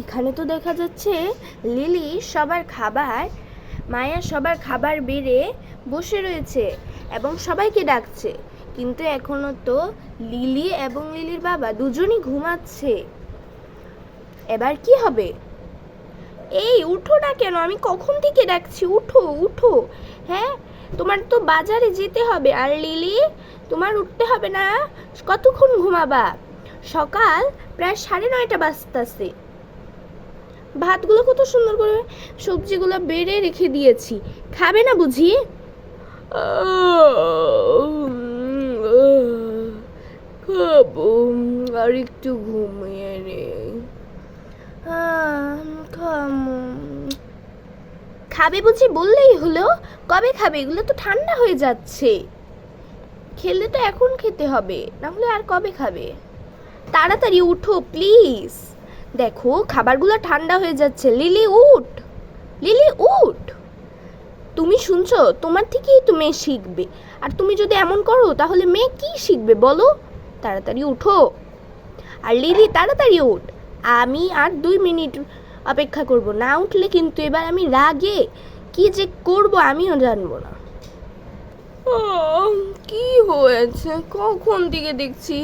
এখানে তো দেখা যাচ্ছে লিলি সবার খাবার, মায়া সবার খাবার বেড়ে বসে রয়েছে এবং সবাইকে ডাকছে। কিন্তু এখনও তো লিলি এবং লিলির বাবা দুজনই ঘুমাচ্ছে। এবার কি হবে? এই, উঠো না কেন? আমি কখন থেকে ডাকছি? উঠো উঠো। হ্যাঁ তোমার তো বাজারে যেতে হবে। আর লিলি, তোমার উঠতে হবে না? কতক্ষণ ঘুমাবা? সকাল প্রায় সাড়ে নয়টা বাজতাছে। ভাতগুলো কত সুন্দর করে সবজিগুলো বেড়ে রেখে দিয়েছি। খাবে না বুঝি? খাব, আর একটু ঘুমিয়ে রে খাবে বুঝি বললেই হলো, কবে খাবে? এগুলো তো ঠান্ডা হয়ে যাচ্ছে। খেলে তো এখন খেতে হবে না হলে আর কবে খাবে? তাড়াতাড়ি উঠো, প্লিজ। দেখো, খাবারগুলো ঠান্ডা হয়ে যাচ্ছে। লিলি, উঠ। লিলি, উঠ। তুমি শুনছো? তোমার থেকেই তো মেয়ে শিখবে। আর তুমি যদি এমন করো, তাহলে মেয়ে কি শিখবে বলো? তাড়াতাড়ি উঠো। আর লিলি, তাড়াতাড়ি উঠ। আমি আর দুই মিনিট অপেক্ষা করব। না উঠলে কিন্তু এবার আমি রাগে। কি যে করব আমিও জানব না। হয়েছে। কখন দিকে দেখছি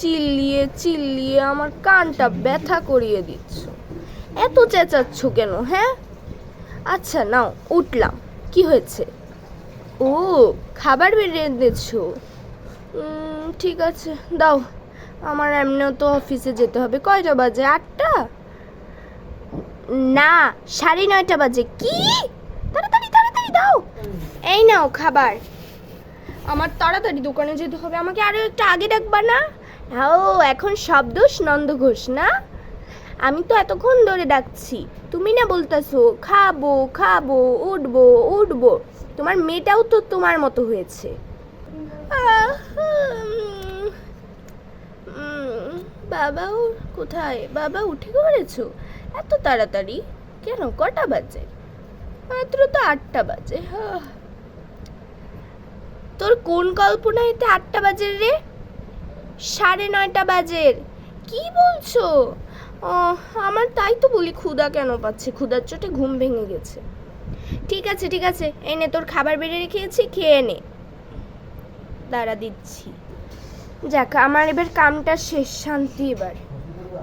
চিল্লিয়ে চিল্লিয়ে আমার কানটা ব্যথা করিয়ে দিচ্ছ। এত চেঁচাচ্ছ কেন হ্যাঁ? আচ্ছা নাও উঠলাম। কি হয়েছে? ও খাবার এনেছো উম, ঠিক আছে দাও। আমার এমনিও তো অফিসে যেতে হবে। কয়টা বাজে? আটটা? না সাড়ে নয়টা বাজে। কি? তাড়াতাড়ি তাড়াতাড়ি দাও। এই নাও খাবার। আমার তাড়াতাড়ি দোকানে যেতে হবে, আমাকে আরও একটু আগে ডাকবা না? ও এখন সব দোষ নন্দ ঘোষ, না? আমি তো এতক্ষণ ধরে ডাকছি। তুমি না বলতাছো, খাব খাব, উঠবো উঠবো। তোমার মেয়েটাও তো তোমার মতো হয়েছে। বাবাও কোথায়? বাবা উঠে পড়েছো এত তাড়াতাড়ি? কেন? কটা বাজে? মাত্র তো আটটা বাজে আহ। তোর কোন কল্পনা এতে আটটা বাজে রে? সাড়ে নয়টা বাজের কি বলছো? ও আমার তাই তো বলি ক্ষুদা কেন পাচ্ছে? ক্ষুধার চোটে ঘুম ভেঙে গেছে। ঠিক আছে ঠিক আছে। এই নে তোর খাবার বেড়ে রেখেছি খেয়ে নে। দাঁড়া দিচ্ছি। যাক আমার এবার কামটা শেষ। শান্তি এবার।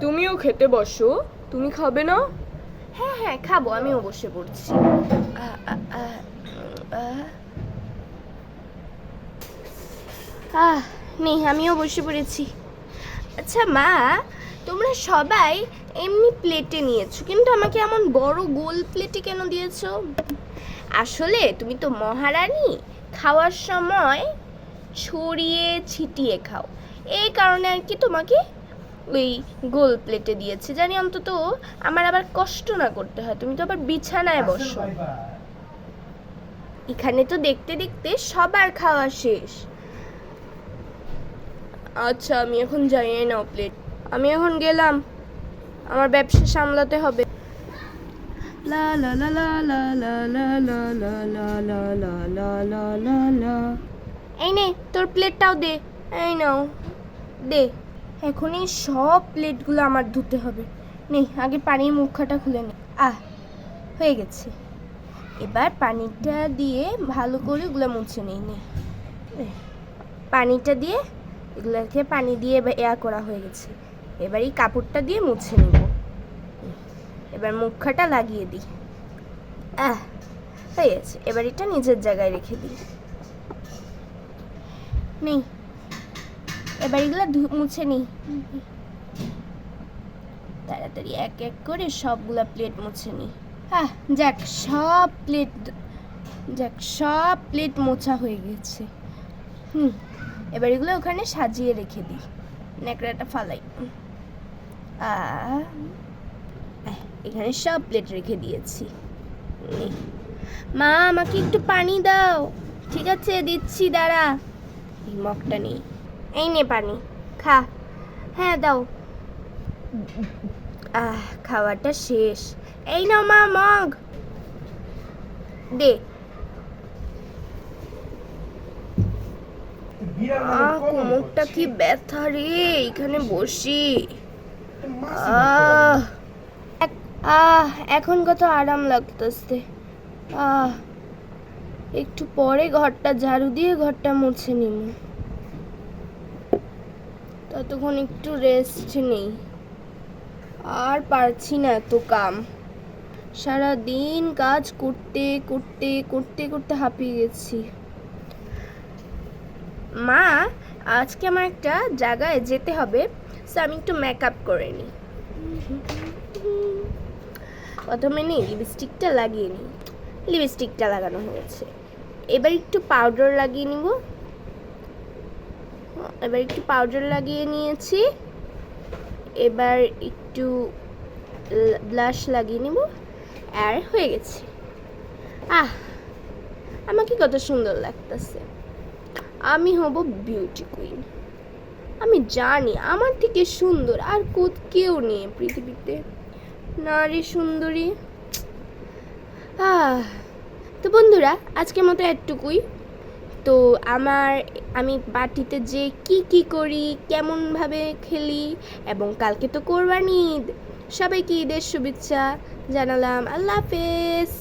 তুমিও খেতে বসো। তুমি খাবে না? হ্যাঁ হ্যাঁ খাব। আমিও বসে পড়ছি। আ, আ, আহ নেই আমিও বসে পড়েছি। আচ্ছা মা তোমরা সবাই এমনি প্লেটে নিয়েছো কিন্তু আমাকে এমন বড় গোল প্লেটে কেন দিয়েছ? আসলে তুমি তো মহারানী খাওয়ার সময় ছড়িয়ে ছিটিয়ে খাও। এই কারণে আর কি তোমাকে ওই গোল প্লেটে দিয়েছে। জানি অন্তত আমার আবার কষ্ট না করতে হয়। তুমি তো আবার বিছানায় বসো। এখানে তো দেখতে দেখতে সবার খাওয়া শেষ। আচ্ছা আমি এখন যাই নাও প্লেট আমি এখন গেলাম আমার ব্যবসা সামলাতে হবে লা লা লা লা লা লা লা লা লা লা লা লা লা লা লা লা এই নে তোর প্লেটটাও দে এই নাও দে এখন এই সব প্লেটগুলো আমার ধুতে হবে নে আগে পানির মুখাটা খুলে নে আহ হয়ে গেছে এবার পানিটা দিয়ে ভালো করে ওগুলো মুছে নিই নে। পানিটা দিয়ে এগুলোকে পানি দিয়ে এয়া করা হয়ে গেছে। এবার এই কাপড়টা দিয়ে মুছে নিব। এবার মুখাটা লাগিয়ে দিই। আহ, হয়ে গেছে। এবার এটা নিজের জায়গায় রেখে দিই। নেই। এবার এগুলো মুছে নিই। তাড়াতাড়ি এক এক করে সবগুলা প্লেট মুছে নিই। হ্যাঁ যাক, সব প্লেট যাক, সব প্লেট মোছা হয়ে গেছে। হুম। এবার এগুলো ওখানে সাজিয়ে রেখে দিই। ন্যাকড়াটা ফালাই। এখানে সব প্লেট রেখে দিয়েছি। মা, আমাকে একটু পানি দাও। ঠিক আছে, দিচ্ছি, দাঁড়া। এই মগটা নেই। এই নে পানি, খা। হ্যাঁ দাও। আহ, খাওয়াটা শেষ। এই নাও মা, মগ। দে। কোমরটা কি ব্যথা রে? এখানে বসি। আহ এখন কত আরাম লাগতেছে। আহ, একটু পরে ঘরটা ঝাড়ু দিয়ে ঘরটা মুছে নিব। ততক্ষণ একটু রেস্ট নেই। আর পারছি না এত কাম। সারা দিন কাজ করতে করতে করতে করতে হাঁপিয়ে গেছি। মা, আজকে আমার একটা জায়গায় যেতে হবে সো আমি একটু মেকআপ করে নিই। প্রথমে নিই লিপস্টিকটা লাগিয়ে নিই। লিপস্টিকটা লাগানো হয়েছে। এবার একটু পাউডার লাগিয়ে নিব। এবার একটু পাউডার লাগিয়ে নিয়েছি। এবার একটু ব্লাশ লাগিয়ে নিব। আর হয়ে গেছে। আহ, আমাকে কত সুন্দর লাগতেছে। আমি হব বিউটি কুইন আমি জানি আমার থেকে সুন্দর আর কোথ কেউ নেই পৃথিবীতে। নারী সুন্দরী। তো বন্ধুরা, আজকের মতো এটুকুই তো আমার, আমি বাটিতে যে কি কি করি, কেমনভাবে খেলি এবং কালকে তো কোরবানি ঈদ, সবাইকে ঈদের শুভেচ্ছা জানালাম। আল্লাহ হাফেজ।